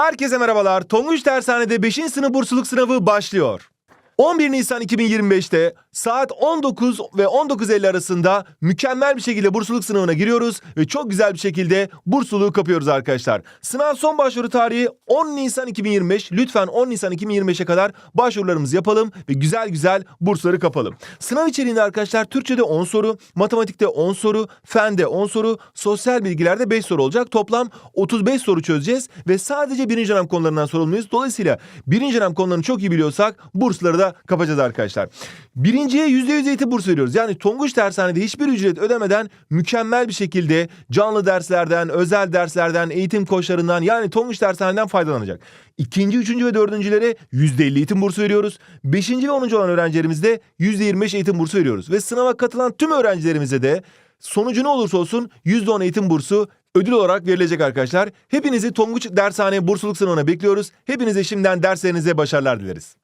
Herkese merhabalar. Tonguç Dershane'de 5. sınıf bursluluk sınavı başlıyor. 11 Nisan 2025'te saat 19 ve 19.50 arasında mükemmel bir şekilde bursluluk sınavına giriyoruz ve çok güzel bir şekilde bursluluğu kapıyoruz arkadaşlar. Sınav son başvuru tarihi 10 Nisan 2025. Lütfen 10 Nisan 2025'e kadar başvurularımızı yapalım ve güzel güzel bursları kapalım. Sınav içeriğinde arkadaşlar Türkçe'de 10 soru, matematikte 10 soru, fende 10 soru, sosyal bilgilerde 5 soru olacak. Toplam 35 soru çözeceğiz ve sadece birinci dönem konularından sorumluyuz. Dolayısıyla birinci dönem konularını çok iyi biliyorsak bursları da kapacağız arkadaşlar. Birinciye %100 eğitim bursu veriyoruz. Yani Tonguç Dershane'de hiçbir ücret ödemeden mükemmel bir şekilde canlı derslerden, özel derslerden, eğitim koçlarından yani Tonguç Dershane'den faydalanacak. İkinci, üçüncü ve dördüncülere %50 eğitim bursu veriyoruz. Beşinci ve onuncu olan öğrencilerimizde %25 eğitim bursu veriyoruz. Ve sınava katılan tüm öğrencilerimize de sonucu ne olursa olsun %10 eğitim bursu ödül olarak verilecek arkadaşlar. Hepinizi Tonguç Dershane bursluluk sınavına bekliyoruz. Hepinize şimdiden derslerinize başarılar dileriz.